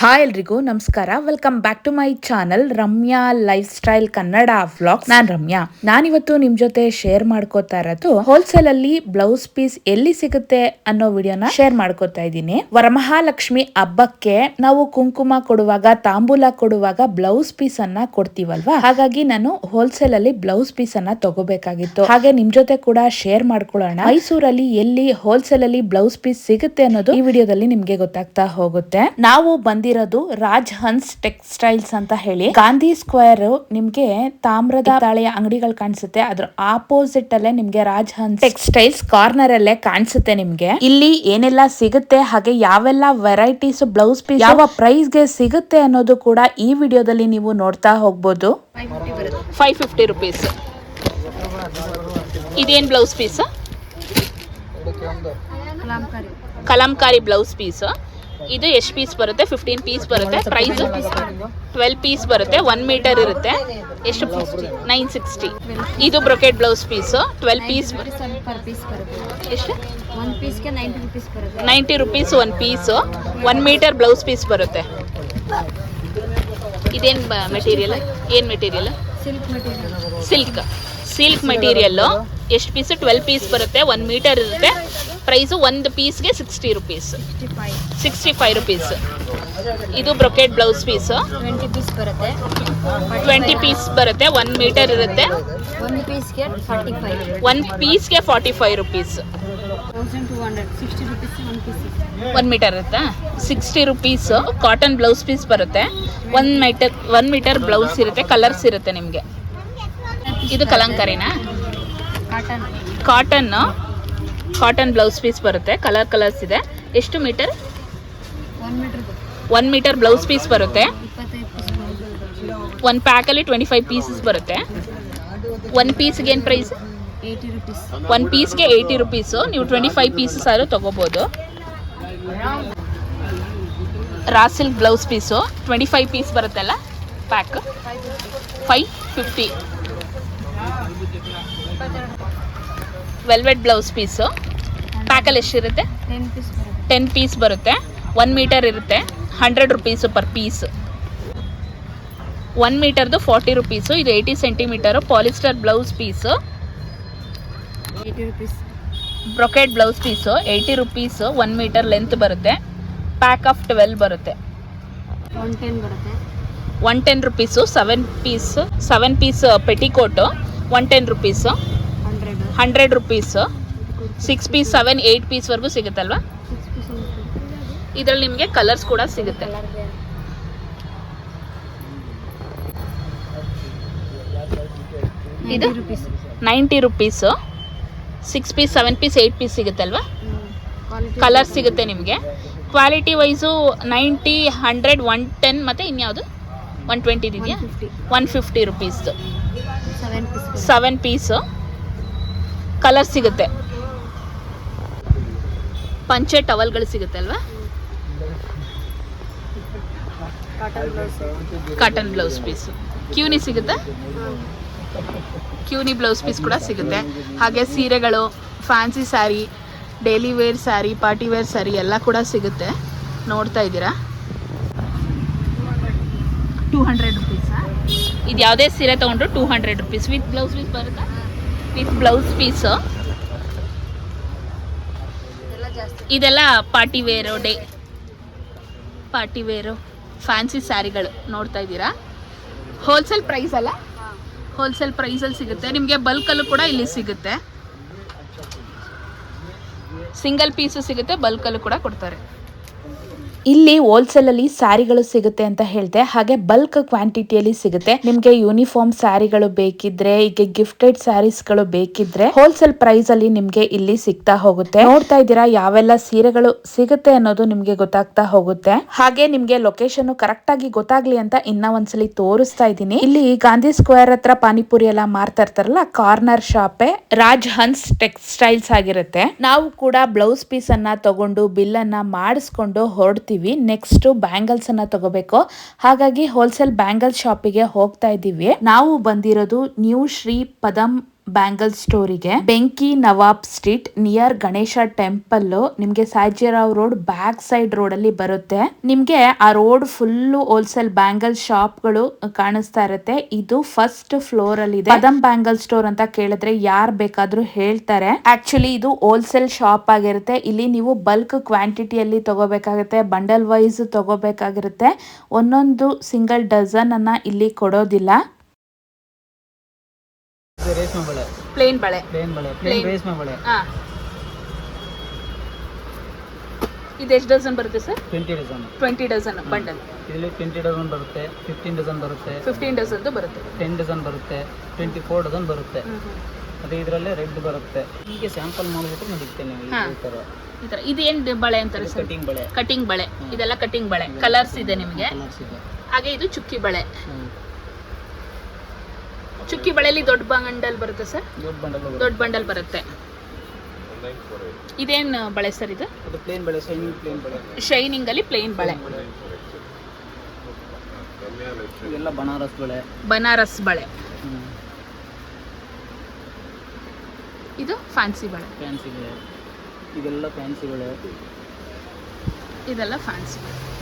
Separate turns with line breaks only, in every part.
Hi ಎಲ್ರಿಗೂ, ನಮಸ್ಕಾರ. Welcome back to my channel Ramya lifestyle Kannada vlog ನಾನ್ ರಮ್ಯಾ. ನಾನಿವತ್ತು ನಿಮ್ ಜೊತೆ ಶೇರ್ ಮಾಡ್ಕೋತಾ ಇರೋದು ಹೋಲ್ಸೇಲ್ ಅಲ್ಲಿ ಬ್ಲೌಸ್ ಪೀಸ್ ಎಲ್ಲಿ ಸಿಗುತ್ತೆ ಅನ್ನೋ ವಿಡಿಯೋನ ಶೇರ್ ಮಾಡ್ಕೋತಾ ಇದ್ದೀನಿ. ವರಮಹಾಲಕ್ಷ್ಮಿ ಹಬ್ಬಕ್ಕೆ ನಾವು ಕುಂಕುಮ ಕೊಡುವಾಗ, ತಾಂಬೂಲ ಕೊಡುವಾಗ ಬ್ಲೌಸ್ ಪೀಸ್ ಅನ್ನ ಕೊಡ್ತೀವಲ್ವಾ? ಹಾಗಾಗಿ ನಾನು ಹೋಲ್ಸೇಲ್ ಅಲ್ಲಿ ಬ್ಲೌಸ್ ಪೀಸ್ ಅನ್ನ ತಗೋಬೇಕಾಗಿತ್ತು. ಹಾಗೆ ನಿಮ್ ಜೊತೆ ಕೂಡ ಶೇರ್ ಮಾಡ್ಕೊಳ್ಳೋಣ. ಮೈಸೂರಲ್ಲಿ ಎಲ್ಲಿ ಹೋಲ್ಸೇಲ್ ಅಲ್ಲಿ ಬ್ಲೌಸ್ ಪೀಸ್ ಸಿಗುತ್ತೆ ಅನ್ನೋದು ಈ ವಿಡಿಯೋದಲ್ಲಿ ನಿಮ್ಗೆ ಗೊತ್ತಾಗ್ತಾ ಹೋಗುತ್ತೆ. ನಾವು ಬಂದಿರೋದು ರಾಜ್ ಹನ್ಸ್ ಟೆಕ್ಸ್ಟೈಲ್ಸ್ ಅಂತ ಹೇಳಿ. ಗಾಂಧಿ ಸ್ಕ್ವೇರ್ ನಿಮ್ಗೆ ತಾಮ್ರದ ತಾಳೆಯ ಅಂಗಡಿಗಳು ಕಾಣಿಸುತ್ತೆ. ಅದ್ರ ಆಪೋಸಿಟ್ ಅಲ್ಲೇ ನಿಮ್ಗೆ ರಾಜ್ ಹನ್ಸ್ ಟೆಕ್ಸ್ಟೈಲ್ಸ್ ಕಾರ್ನರ್ ಅಲ್ಲೇ ಕಾಣಿಸುತ್ತೆ ನಿಮ್ಗೆ. ಇಲ್ಲಿ ಏನೆಲ್ಲ ಸಿಗುತ್ತೆ ಹಾಗೆ ಯಾವೆಲ್ಲ ವೆರೈಟೀಸ್ ಬ್ಲೌಸ್ ಪೀಸ್ ಯಾವ ಪ್ರೈಸ್ಗೆ ಸಿಗುತ್ತೆ ಅನ್ನೋದು ಕೂಡ ಈ ವಿಡಿಯೋದಲ್ಲಿ ನೀವು ನೋಡ್ತಾ ಹೋಗ್ಬೋದು.
ಫೈವ್ ಫಿಫ್ಟಿ ರುಪೀಸ್ ಇದೇನ್ blouse piece kalamkari blouse piece ಇದು ಎಷ್ಟು ಪೀಸ್ ಬರುತ್ತೆ? ಫಿಫ್ಟೀನ್ ಪೀಸ್ ಬರುತ್ತೆ. ಪ್ರೈಸ್ ಟ್ವೆಲ್ ಪೀಸ್ ಬರುತ್ತೆ. ಒನ್ ಮೀಟರ್ ಇರುತ್ತೆ. ಎಷ್ಟು ನೈನ್ ಸಿಕ್ಸ್ಟಿ ಇದು brocade blouse piece twelve piece ಎಷ್ಟು?
Ninety rupees
one piece one metre blouse piece ಬರುತ್ತೆ. ಇದೇನು ಮೆಟೀರಿಯಲ್ ಏನು ಮೆಟೀರಿಯಲ್
ಸಿಲ್ಕ್
ಸಿಲ್ಕ್ ಮೆಟೀರಿಯಲ್ಲು ಎಷ್ಟು ಪೀಸ್ ಟ್ವೆಲ್ ಪೀಸ್ ಬರುತ್ತೆ. ಒನ್ ಮೀಟರ್ ಇರುತ್ತೆ. ಪ್ರೈಸು ಒಂದು ಪೀಸ್ಗೆ sixty rupees.
Sixty five.
Rupees. ಇದು brocade blouse piece.
Twenty piece ಬರುತ್ತೆ.
ಟ್ವೆಂಟಿ ಪೀಸ್ ಬರುತ್ತೆ ಒನ್ ಮೀಟರ್ ಇರುತ್ತೆ.
ಒಂದು ಪೀಸ್ಗೆ forty five.
One ಪೀಸ್ಗೆ forty five rupees. One metre ಇರುತ್ತಾ? Sixty rupees cotton blouse piece ಬರುತ್ತೆ. One metre one metre blouse ಇರುತ್ತೆ colours ಇರುತ್ತೆ ನಿಮಗೆ. ಇದು ಕಲಂಕಾರಿನಾ?
ಕಾಟನ್.
ಕಾಟನ್ ಬ್ಲೌಸ್ ಪೀಸ್ ಬರುತ್ತೆ ಕಲರ್ ಕಲರ್ಸ್ ಇದೆ. ಎಷ್ಟು metre?
One metre
blouse piece ಬರುತ್ತೆ.
ಒನ್
ಒಂದು ಪ್ಯಾಕಲ್ಲಿ ಟ್ವೆಂಟಿ ಫೈವ್ ಪೀಸಸ್ ಬರುತ್ತೆ. ಒನ್ ಪೀಸ್ಗೆ ಏನು ಪ್ರೈಸ್ ಒನ್ ಪೀಸ್ಗೆ ಏಯ್ಟಿ ರುಪೀಸು ನೀವು ಟ್ವೆಂಟಿ ಫೈವ್ ಪೀಸಸ್ ಆದರೂ ತೊಗೋಬೋದು. Raw silk blouse piece. Twenty five piece ಬರುತ್ತಲ್ಲ pack five fifty velvet blouse piece. ಪ್ಯಾಕಲ್ಲಿ ಎಷ್ಟಿರುತ್ತೆ?
ಟೆನ್ ಪೀಸ್ ಬರುತ್ತೆ.
ಒನ್ ಮೀಟರ್ ಇರುತ್ತೆ. Hundred rupees per piece one ಮೀಟರ್ದು forty rupees ಇದು eighty centimetre polyester blouse piece
eighty rupees
brocade blouse piece eighty rupees one metre length ಬರುತ್ತೆ. Pack of twelve ಬರುತ್ತೆ.
One ten ಬರುತ್ತೆ.
One ten rupees seven piece seven piece petticoat one ten rupees
hundred
rupees six piece seven eight ಪೀಸ್ವರೆಗೂ ಸಿಗುತ್ತಲ್ವಾ? ಇದ್ರಲ್ಲಿ ನಿಮಗೆ colours ಕೂಡ ಸಿಗುತ್ತೆ. ಇದು?
Rupees
ninety rupees. Six piece seven piece eight piece ಸಿಗುತ್ತಲ್ವಾ? Colour ಸಿಗುತ್ತೆ ನಿಮಗೆ. Quality wise ninety hundred one ten ಮತ್ತು ಇನ್ಯಾವುದು? ಒನ್ ಟ್ವೆಂಟಿ ಇದೆಯಾ?
ಫಿಫ್ಟಿ
ಒನ್ ಫಿಫ್ಟಿ ರುಪೀಸ್ದು
ಸೆವೆನ್
ಸೆವೆನ್ ಪೀಸು. ಕಲರ್ ಸಿಗುತ್ತೆ. ಪಂಚೆ ಟವಲ್ಗಳು ಸಿಗುತ್ತೆ ಅಲ್ವಾ?
Cotton blouse
piece blouse piece ಕ್ಯೂನಿ ಸಿಗುತ್ತೆ? ಕ್ಯೂನಿ ಬ್ಲೌಸ್ ಪೀಸ್ ಕೂಡ ಸಿಗುತ್ತೆ. ಹಾಗೆ ಸೀರೆಗಳು fancy sari daily wear sari party wear sari ಎಲ್ಲ ಕೂಡ ಸಿಗುತ್ತೆ. ನೋಡ್ತಾ ಇದ್ದೀರಾ? ಟೂ ಹಂಡ್ರೆಡ್ ರುಪೀಸಾ ಇದು ಯಾವುದೇ ಸೀರೆ ತೊಗೊಂಡ್ರು two hundred rupees with blouse piece ಬರುತ್ತಾ? ವಿತ್ ಬ್ಲೌಸ್ ಪೀಸು
ಎಲ್ಲ ಜಾಸ್ತಿ
ಇದೆಲ್ಲ party wear day. Party wear. Fancy ಸ್ಯಾರಿಗಳು ನೋಡ್ತಾ ಇದ್ದೀರಾ? ಹೋಲ್ಸೇಲ್ ಪ್ರೈಸ್ ಅಲ್ಲ? ಹೋಲ್ಸೇಲ್ ಪ್ರೈಸಲ್ಲಿ ಸಿಗುತ್ತೆ. ನಿಮಗೆ ಬಲ್ಕಲ್ಲೂ ಕೂಡ ಇಲ್ಲಿ ಸಿಗುತ್ತೆ. ಸಿಂಗಲ್ ಪೀಸು ಸಿಗುತ್ತೆ ಬಲ್ಕಲ್ಲೂ ಕೂಡ ಕೊಡ್ತಾರೆ.
ಇಲ್ಲಿ ಹೋಲ್ಸೇಲ್ ಅಲ್ಲಿ ಸ್ಯಾರಿಗಳು ಸಿಗುತ್ತೆ ಅಂತ ಹೇಳ್ತೆ. ಹಾಗೆ ಬಲ್ಕ್ ಕ್ವಾಂಟಿಟಿಯಲ್ಲಿ ಸಿಗುತ್ತೆ. ನಿಮ್ಗೆ ಯೂನಿಫಾರ್ಮ್ ಸ್ಯಾರಿಗಳು ಬೇಕಿದ್ರೆ ಈಗ ಗಿಫ್ಟೆಡ್ ಸ್ಯಾರೀಸ್ಗಳು ಬೇಕಿದ್ರೆ ಹೋಲ್ಸೇಲ್ ಪ್ರೈಸ್ ಅಲ್ಲಿ ನಿಮ್ಗೆ ಇಲ್ಲಿ ಸಿಗ್ತಾ ಹೋಗುತ್ತೆ. ನೋಡ್ತಾ ಇದ್ದೀರಾ, ಯಾವೆಲ್ಲ ಸೀರೆಗಳು ಸಿಗುತ್ತೆ ಅನ್ನೋದು ನಿಮ್ಗೆ ಗೊತ್ತಾಗ್ತಾ ಹೋಗುತ್ತೆ. ಹಾಗೆ ನಿಮ್ಗೆ ಲೊಕೇಶನ್ ಕರೆಕ್ಟ್ ಆಗಿ ಗೊತ್ತಾಗ್ಲಿ ಅಂತ ಇನ್ನ ಒಂದ್ಸಲಿ ತೋರಿಸ್ತಾ ಇದ್ದೀನಿ. ಇಲ್ಲಿ ಗಾಂಧಿ ಸ್ಕ್ವೇರ್ ಹತ್ರ ಪಾನಿಪುರಿ ಎಲ್ಲ ಮಾರ್ತಾ ಇರ್ತಾರಲ್ಲ corner shop Raj Hans textiles ಆಗಿರುತ್ತೆ. ನಾವು ಕೂಡ ಬ್ಲೌಸ್ ಪೀಸ್ ಅನ್ನ ತಗೊಂಡು ಬಿಲ್ ಅನ್ನ ಮಾಡಿಸ್ಕೊಂಡು ಹೊರಡ್ತೀವಿ. ನೆಕ್ಸ್ಟ್ ಬ್ಯಾಂಗಲ್ಸ್ ಅನ್ನ ತಗೋಬೇಕು. ಹಾಗಾಗಿ ಹೋಲ್ಸೇಲ್ ಬ್ಯಾಂಗಲ್ ಶಾಪಿಗೆ ಹೋಗ್ತಾ ಇದ್ದೀವಿ. ನಾವು ಬಂದಿರೋದು ನ್ಯೂ ಶ್ರೀ ಪದಂ ಬ್ಯಾಂಗಲ್ ಸ್ಟೋರಿಗೆ ಬೆಂಕಿ Nawab street near Ganesha temple ನಿಮ್ಗೆ Sajirao road back side road ಅಲ್ಲಿ ಬರುತ್ತೆ. ನಿಮ್ಗೆ ಆ ರೋಡ್ ಫುಲ್ ಹೋಲ್ಸೇಲ್ ಬ್ಯಾಂಗಲ್ ಶಾಪ್ಗಳು ಕಾಣಿಸ್ತಾ ಇರುತ್ತೆ. ಇದು ಫಸ್ಟ್ ಫ್ಲೋರ್ ಅಲ್ಲಿ ಇದೆ. ಪದಂ ಬ್ಯಾಂಗಲ್ ಸ್ಟೋರ್ ಅಂತ ಕೇಳಿದ್ರೆ ಯಾರ್ ಬೇಕಾದ್ರೂ ಹೇಳ್ತಾರೆ. ಆಕ್ಚುಲಿ ಇದು ಹೋಲ್ಸೇಲ್ ಶಾಪ್ ಆಗಿರುತ್ತೆ. ಇಲ್ಲಿ ನೀವು ಬಲ್ಕ್ ಕ್ವಾಂಟಿಟಿ ಅಲ್ಲಿ ತಗೋಬೇಕಾಗುತ್ತೆ ಬಂಡಲ್ ವೈಸ್ ತಗೋಬೇಕಾಗಿರುತ್ತೆ. ಒಂದೊಂದು ಸಿಂಗಲ್ ಡಜನ್ ಅನ್ನ ಇಲ್ಲಿ ಕೊಡೋದಿಲ್ಲ.
ಇದು ರೇಷ್ಮೆ ಬಳೆ.
ಪ್ಲೇನ್ ಬಳೆ.
ಪ್ಲೇನ್ ಬಳೆ ಪ್ಲೇನ್ ರೇಷ್ಮೆ ಬಳೆ.
ಹಾ. ಇದು ಎಷ್ಟು ಡಜನ್ ಬರುತ್ತೆ sir?
Twenty dozen
twenty dozen bundle
ಇದರಲ್ಲಿ ಟ್ವೆಂಟಿ ಡಜನ್ ಬರುತ್ತೆ ಫಿಫ್ಟೀನ್ ಡಜನ್ ಬರುತ್ತೆ.
ಫಿಫ್ಟೀನ್ ಡಜನ್ದು ಬರುತ್ತೆ.
ಟೆನ್ ಡಜನ್ ಬರುತ್ತೆ ಟ್ವೆಂಟಿ ಫೋರ್ ಡಜನ್ ಬರುತ್ತೆ ಅದೇ ಇದರಲ್ಲೇ ರೆಡ್ ಬರುತ್ತೆ. ಹೀಗೆ ಸ್ಯಾಂಪಲ್ ಮಾಡಿಬಿಟ್ಟು
ನಡೀತೆ.
ಈ ಥರ
ಈ ಥರ ಇದು ಏನು ಬಳೆ ಅಂತಾರೆ ಸರ್?
ಕಟಿಂಗ್ ಬಳೆ.
ಕಟಿಂಗ್ ಬಳೆ. ಇದೆಲ್ಲ ಕಟಿಂಗ್ ಬಳೆ. ಕಲರ್ಸ್ ಇದೆ ನಿಮಗೆ. ಹಾಗೆ ಇದು ಚುಕ್ಕಿ ಬಳೆ. ಚುಕ್ಕಿ ಬಳೆಯಲ್ಲಿ ದೊಡ್ಡ ಬಂಡಲ್ ಬರುತ್ತೆ ಸರ್?
ದೊಡ್ಡ ಬಂಡಲ್
ಬರುತ್ತೆ. ಇದೇನು ಬಳೆ ಸರ್ ಇದು?
ಅದು ಪ್ಲೇನ್ ಬಳೆ ಶೈನಿಂಗ್ ಪ್ಲೇನ್ ಬಳೆ.
ಶೈನಿಂಗ್ ಅಲ್ಲಿ ಪ್ಲೇನ್ ಬಳೆ.
ಬನಾರಸ್ ಬಳೆ.
ಬನಾರಸ್ ಬಳೆ. ಇದು ಫ್ಯಾನ್ಸಿ ಬಳೆ.
ಫ್ಯಾನ್ಸಿ ಬಳೆ. ಇದೆಲ್ಲ ಫ್ಯಾನ್ಸಿ ಬಳೆ.
ಇದೆಲ್ಲ ಫ್ಯಾನ್ಸಿ ಬಳೆ.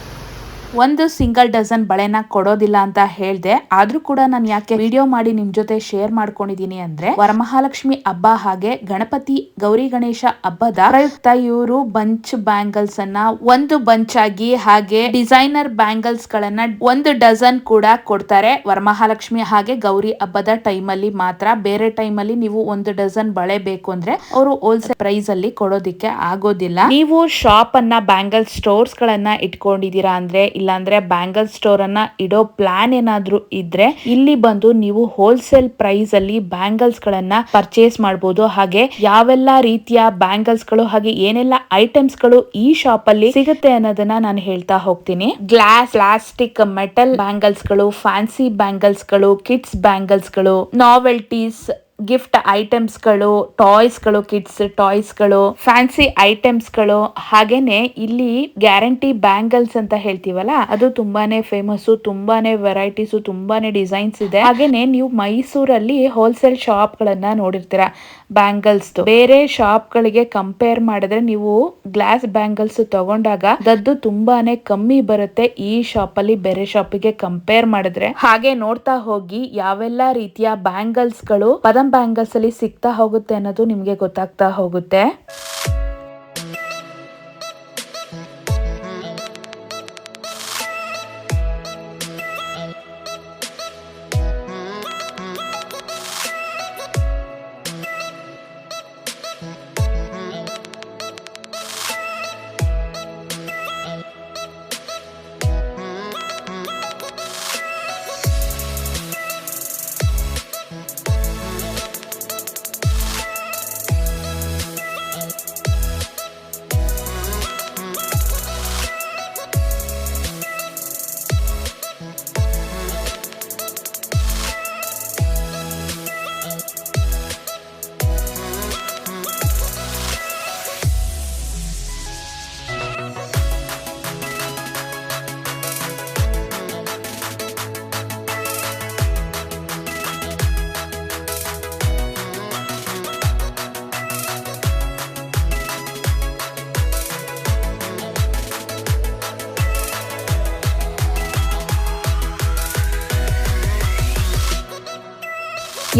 ಒಂದು ಸಿಂಗಲ್ ಡಜನ್ ಬಳೆನ ಕೊಡೋದಿಲ್ಲ ಅಂತ ಹೇಳ್ದೆ. ಆದ್ರೂ ಕೂಡ ನಾನು ಯಾಕೆ ವಿಡಿಯೋ ಮಾಡಿ ನಿಮ್ ಜೊತೆ ಶೇರ್ ಮಾಡ್ಕೊಂಡಿದೀನಿ ಅಂದ್ರೆ ವರಮಹಾಲಕ್ಷ್ಮಿ ಹಬ್ಬ ಹಾಗೆ ಗಣಪತಿ ಗೌರಿ ಗಣೇಶ ಹಬ್ಬದ ಪ್ರಯುಕ್ತ ಇವರು ಬಂಚ್ ಬ್ಯಾಂಗಲ್ಸ್ ಅನ್ನ ಒಂದು ಬಂಚ್ ಆಗಿ ಹಾಗೆ ಡಿಸೈನರ್ ಬ್ಯಾಂಗಲ್ಸ್ ಗಳನ್ನ ಒಂದು ಡಜನ್ ಕೂಡ ಕೊಡ್ತಾರೆ. ವರಮಹಾಲಕ್ಷ್ಮಿ ಹಾಗೆ ಗೌರಿ ಹಬ್ಬದ ಟೈಮ್ ಅಲ್ಲಿ ಮಾತ್ರ ಬೇರೆ ಟೈಮ್ ಅಲ್ಲಿ ನೀವು ಒಂದು ಡಜನ್ ಬಳೆ ಬೇಕು ಅಂದ್ರೆ ಅವರು ಹೋಲ್ಸೇಲ್ ಪ್ರೈಸ್ ಅಲ್ಲಿ ಕೊಡೋದಿಕ್ಕೆ ಆಗೋದಿಲ್ಲ. ನೀವು ಶಾಪ್ ಅನ್ನ ಬ್ಯಾಂಗಲ್ ಸ್ಟೋರ್ಸ್ ಗಳನ್ನ ಇಟ್ಕೊಂಡಿದೀರಾ ಅಂದ್ರೆ ಇಲ್ಲಾಂದ್ರೆ ಬ್ಯಾಂಗಲ್ ಸ್ಟೋರ್ ಅನ್ನ ಇಡೋ ಪ್ಲಾನ್ ಏನಾದ್ರೂ ಇದ್ರೆ ಇಲ್ಲಿ ಬಂದು ನೀವು ಹೋಲ್ಸೇಲ್ ಪ್ರೈಸ್ ಅಲ್ಲಿ ಬ್ಯಾಂಗಲ್ಸ್ ಗಳನ್ನ ಪರ್ಚೇಸ್ ಮಾಡಬಹುದು ಹಾಗೆ ಯಾವೆಲ್ಲ ರೀತಿಯ ಬ್ಯಾಂಗಲ್ಸ್ಗಳು ಹಾಗೆ ಏನೆಲ್ಲ ಐಟಮ್ಸ್ಗಳು ಈ ಶಾಪ್ ಅಲ್ಲಿ ಸಿಗುತ್ತೆ ಅನ್ನೋದನ್ನ ನಾನು ಹೇಳ್ತಾ ಹೋಗ್ತೀನಿ. ಗ್ಲಾಸ್, ಪ್ಲಾಸ್ಟಿಕ್, ಮೆಟಲ್ ಬ್ಯಾಂಗಲ್ಸ್ಗಳು ಫ್ಯಾನ್ಸಿ ಬ್ಯಾಂಗಲ್ಸ್ಗಳು ಕಿಡ್ಸ್ ಬ್ಯಾಂಗಲ್ಸ್ಗಳು ನಾವೆಲ್ಟೀಸ್ ಗಿಫ್ಟ್ ಐಟಮ್ಸ್ಗಳು ಟಾಯ್ಸ್ಗಳು ಟಾಯ್ಸ್ಗಳು ಕಿಡ್ಸ್ ಟಾಯ್ಸ್ಗಳು ಫ್ಯಾನ್ಸಿ ಐಟಮ್ಸ್ಗಳು ಹಾಗೇನೆ ಇಲ್ಲಿ ಗ್ಯಾರಂಟಿ ಬ್ಯಾಂಗಲ್ಸ್ ಅಂತ ಹೇಳ್ತೀವಲ್ಲ, ಅದು ತುಂಬಾನೇ ಫೇಮಸ್ ತುಂಬಾನೇ ವೆರೈಟೀಸ್ ತುಂಬಾನೇ ಡಿಸೈನ್ಸ್ ಇದೆ. ಹಾಗೇನೆ ನೀವು ಮೈಸೂರಲ್ಲಿ ಹೋಲ್ಸೇಲ್ ಶಾಪ್ ಗಳನ್ನ ನೋಡಿರ್ತೀರಾ. ಬ್ಯಾಂಗಲ್ಸ್ ಬೇರೆ ಶಾಪ್ ಗಳಿಗೆ ಕಂಪೇರ್ ಮಾಡಿದ್ರೆ ನೀವು ಗ್ಲಾಸ್ ಬ್ಯಾಂಗಲ್ಸ್ ತಗೊಂಡಾಗ ದದ್ದು ತುಂಬಾನೇ ಕಮ್ಮಿ ಬರುತ್ತೆ ಈ ಶಾಪ್ ಅಲ್ಲಿ ಬೇರೆ ಶಾಪಿಗೆ ಕಂಪೇರ್ ಮಾಡಿದ್ರೆ. ಹಾಗೆ ನೋಡ್ತಾ ಹೋಗಿ ಯಾವೆಲ್ಲ ರೀತಿಯ ಬ್ಯಾಂಗಲ್ಸ್ಗಳು ಪದಂ ಬ್ಯಾಂಗಲ್ಸ್ ಅಲ್ಲಿ ಸಿಗ್ತಾ ಹೋಗುತ್ತೆ ಅನ್ನೋದು ನಿಮ್ಗೆ ಗೊತ್ತಾಗ್ತಾ ಹೋಗುತ್ತೆ.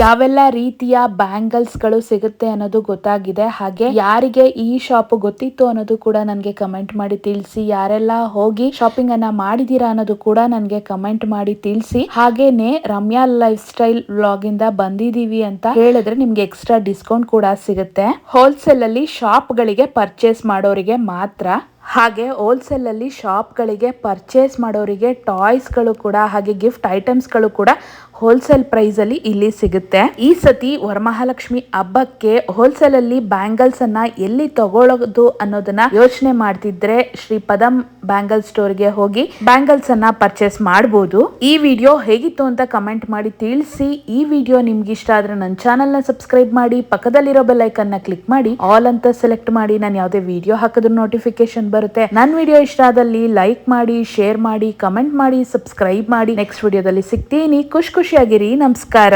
ಯಾವೆಲ್ಲ ರೀತಿಯ ಬ್ಯಾಂಗಲ್ಸ್ಗಳು ಸಿಗುತ್ತೆ ಅನ್ನೋದು ಗೊತ್ತಾಗಿದೆ. ಹಾಗೆ ಯಾರಿಗೆ ಈ ಶಾಪ್ ಗೊತ್ತಿತ್ತು ಅನ್ನೋದು ಕೂಡ ನನಗೆ ಕಮೆಂಟ್ ಮಾಡಿ ತಿಳಿಸಿ. ಯಾರೆಲ್ಲ ಹೋಗಿ ಶಾಪಿಂಗ್ ಅನ್ನ ಮಾಡಿದೀರಾ ಅನ್ನೋದು ಕೂಡ ನನಗೆ ಕಮೆಂಟ್ ಮಾಡಿ ತಿಳಿಸಿ. ಹಾಗೇನೆ ರಮ್ಯಾ ಲೈಫ್ ಸ್ಟೈಲ್ ಬ್ಲಾಗ್ ಇಂದ ಬಂದಿದೀವಿ ಅಂತ ಹೇಳಿದ್ರೆ ನಿಮ್ಗೆ ಎಕ್ಸ್ಟ್ರಾ ಡಿಸ್ಕೌಂಟ್ ಕೂಡ ಸಿಗುತ್ತೆ. ಹೋಲ್ಸೇಲ್ ಅಲ್ಲಿ ಶಾಪ್ ಗಳಿಗೆ ಪರ್ಚೇಸ್ ಮಾಡೋರಿಗೆ ಮಾತ್ರ. ಹಾಗೆ ಹೋಲ್ಸೇಲ್ ಅಲ್ಲಿ ಶಾಪ್ಗಳಿಗೆ ಪರ್ಚೇಸ್ ಮಾಡೋರಿಗೆ ಟಾಯ್ಸ್ಗಳು ಕೂಡ ಹಾಗೆ ಗಿಫ್ಟ್ ಐಟಮ್ಸ್ಗಳು ಕೂಡ ಹೋಲ್ಸೇಲ್ ಪ್ರೈಸ್ ಅಲ್ಲಿ ಇಲ್ಲಿ ಸಿಗುತ್ತೆ. ಈ ಸತಿ ವರಮಹಾಲಕ್ಷ್ಮಿ ಹಬ್ಬಕ್ಕೆ ಹೋಲ್ಸೇಲ್ ಅಲ್ಲಿ ಬ್ಯಾಂಗಲ್ಸ್ ಅನ್ನ ಎಲ್ಲಿ ತಗೊಳ್ಳೋದು ಅನ್ನೋದನ್ನ ಯೋಚನೆ ಮಾಡ್ತಿದ್ರೆ ಶ್ರೀ ಪದಂ ಬ್ಯಾಂಗಲ್ ಸ್ಟೋರ್ಗೆ ಹೋಗಿ ಬ್ಯಾಂಗಲ್ಸ್ ಅನ್ನ ಪರ್ಚೇಸ್ ಮಾಡಬಹುದು ಈ ವಿಡಿಯೋ ಹೇಗಿತ್ತು ಅಂತ ಕಮೆಂಟ್ ಮಾಡಿ ತಿಳಿಸಿ. ಈ ವಿಡಿಯೋ ನಿಮ್ಗೆ ಇಷ್ಟ ಆದ್ರೆ ನನ್ನ ಚಾನೆಲ್ನ ಸಬ್ಸ್ಕ್ರೈಬ್ ಮಾಡಿ, ಪಕ್ಕದಲ್ಲಿರೋ ಬೆಲ್ ಐಕನ್ನ ಕ್ಲಿಕ್ ಮಾಡಿ ಆಲ್ ಅಂತ ಸೆಲೆಕ್ಟ್ ಮಾಡಿ, ನಾನು ಯಾವುದೇ ವಿಡಿಯೋ ಹಾಕಿದ್ರು ನೋಟಿಫಿಕೇಶನ್ ಬರುತ್ತೆ. ನನ್ನ ವಿಡಿಯೋ ಇಷ್ಟ ಆದಲ್ಲಿ ಲೈಕ್ ಮಾಡಿ ಶೇರ್ ಮಾಡಿ ಕಮೆಂಟ್ ಮಾಡಿ ಸಬ್ಸ್ಕ್ರೈಬ್ ಮಾಡಿ. ನೆಕ್ಸ್ಟ್ ವಿಡಿಯೋದಲ್ಲಿ ಸಿಗ್ತೀನಿ. ಖುಷಿ ಖುಷಿಯಾಗಿರಿ. ನಮಸ್ಕಾರ.